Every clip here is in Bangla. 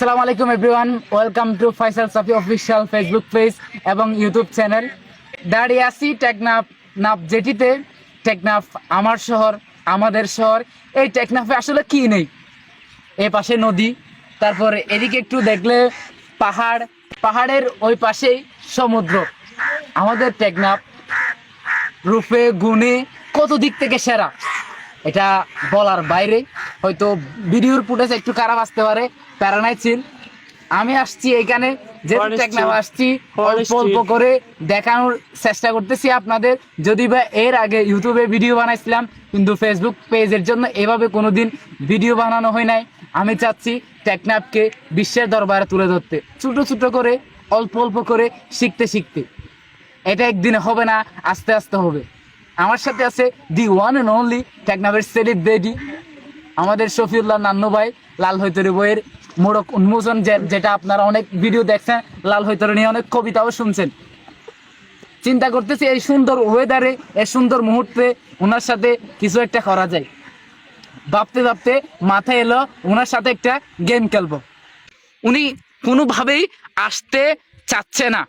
আসসালামু আলাইকুম everyone welcome to Faisal Safi official Facebook page এবং ইউটিউব চ্যানেল দাঁড়িয়ে আছি টেকনাফ নাফ জেটিতে টেকনাফ আমার শহর, আমাদের শহর। এই টেকনাফে আসলে কি নেই? এ পাশে নদী, তারপর এদিকে একটু দেখলে পাহাড়, পাহাড়ের ওই পাশেই সমুদ্র। আমাদের টেকনাফ রূপে, গুণে কত দিক থেকে সেরা? এটা বলার বাইরে হয়তো ভিডিওর ফুটেজ একটু খারাপ আসতে পারে প্যারানাই ছিল আমি আসছি এখানে যে. টেকনাফ আসছি অল্প অল্প করে দেখানোর চেষ্টা করতেছি আপনাদের। যদি বা এর আগে ইউটিউবে ভিডিও বানাইছিলাম কিন্তু ফেসবুক পেজের জন্য এভাবে কোনোদিন ভিডিও বানানো হয় নাই। আমি চাচ্ছি টেকনাফকে বিশ্বের দরবারে তুলে ধরতে। ছোট ছোট করে অল্প অল্প করে শিখতে শিখতে। এটা একদিনে হবে না আস্তে আস্তে হবে। আমার সাথে আছে দি ওয়ান অ্যান্ড অনলি টেকনাফের সেলিব্রিটি আমাদের শফিউল্লাহ নান্নু ভাই, লাল হৈতরি বইয়ের মোড়ক উন্মোচন যেটা আপনারা অনেক ভিডিও দেখছেন, লাল হৈতরি নিয়ে অনেক কবিতাও শুনছেন। চিন্তা করতেছি এই সুন্দর ওয়েদারে এই সুন্দর মুহূর্তে ওনার সাথে কিছু একটা করা যায়। ভাবতে ভাবতে মাথায় এলো ওনার সাথে একটা গেম খেলব। উনি কোনোভাবেই আসতে চাচ্ছে না।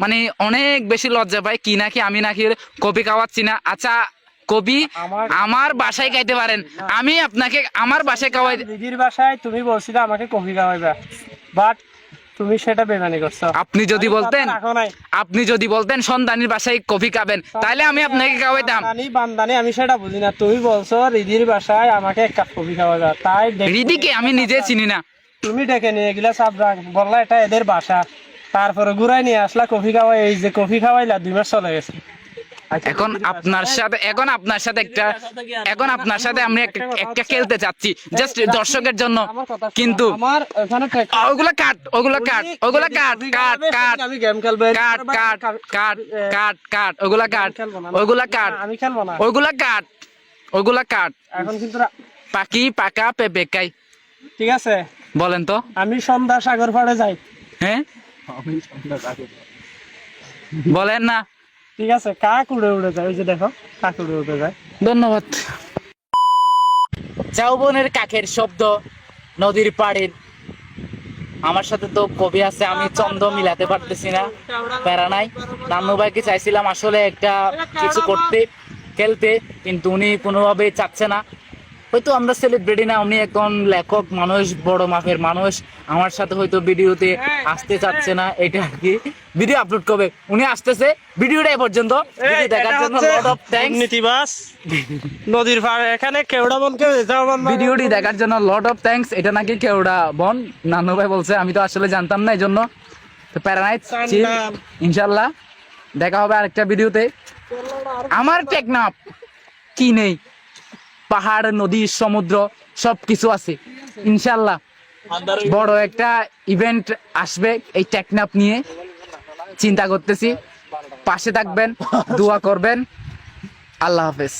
মানে অনেক বেশি লজ্জা পাই কি নাকি আমি নাকি কপি খাওয়াচ্ছি না। আচ্ছা কবি আমার- বাসায় খাইতে পারেন। আমি আপনাকে আমার বাসায় খাওয়াই দিদির বাসায় তুমি বলছিলে আমাকে কফি খাওয়াইবা। বাট তুমি সেটা বেমানি করছ। আপনি যদি বলতেন আপনি যদি বলতেন সন্তানির বাসায় কফি খাবেন তাহলে আমি আপনাকে খাওয়াইতাম। বান্দানি বান্দানি আমি সেটা বুঝি না। তুমি বলছো দিদির বাসায় আমাকে এক কাপ কফি খাওয়াইবা। তাই রিদিকে আমি নিজে চিনি না। তুমি ডেকে নিয়ে গেলা সাপ রাখ বললা এটা এদের বাসা। তারপরে ঘুরাই নিয়ে আসলা কফি খাওয়াই এই যে কফি খাওয়াইলা দুই মাস চলে গেছে। আচ্ছা, এখন আপনার সাথে এখন আপনার সাথে একটা এখন আপনার সাথে আমি একটা খেলতে চাচ্ছি। জাস্ট দর্শকের জন্য। কিন্তু আমার ওখানে টেক- ওগুলা কাট ওগুলা কাট ওগুলা কাট কাট কাট। আমি গেম খেলব কাট কাট কাট কাট কাট ওগুলা কাট ওগুলা কাট। আমি খেলব না। ওগুলা কাট ওগুলা কাট। এখন কিন্তু পাকি পাকা পেপে কাই। ঠিক আছে? বলেন তো। আমি সন্ধ্যা সাগর পাড়ে যাই। হ্যাঁ? বলেন না। ঠিক আছে কাক উড়ে উড়ে যায়? ওই যে দেখো কাক উড়ে উড়ে যায়। ধন্যবাদ। কাকের শব্দ নদীর পাড়ের। আমার সাথে তো কবি আছে আমি চন্দ মিলাতে পারতেছি না। প্যারা নাই। নান্নু ভাইকে চাইছিলাম আসলে একটা কিছু করতে খেলতে কিন্তু উনি কোনোভাবেই চাচ্ছে না। হয়তো আমরা সেলিব্রিটি না উনি এখন লেখক মানুষ বড় মাপের মানুষ। আমার সাথে হয়তো ভিডিওতে আসতে চাচ্ছে না এটা আর কি। ভিডিও আপলোড করবে। উনি আসতেছে ভিডিওটা এ পর্যন্ত। ভিডিও দেখার জন্য লট অফ থ্যাঙ্কস নীতিবাস নদীর পাড়ে এখানে কেওড়া বন যাও বন ভিডিওটি দেখার জন্য লট অফ থ্যাঙ্কস এটা নাকি কেউডা বন? নানু ভাই বলছে আমি তো আসলে জানতাম না এই জন্য তো প্যারানাইট চান্দাম। ইনশাল্লাহ। দেখা হবে আরেকটা ভিডিওতে। আমার টেকনাপ কি নেই? পাহাড়, নদী, সমুদ্র সব কিছু আছে। ইনশাল্লাহ বড় একটা ইভেন্ট আসবে এই টেকনাপ নিয়ে। চিন্তা করতেছি। পাশে থাকবেন, দোয়া করবেন। আল্লাহ হাফেজ।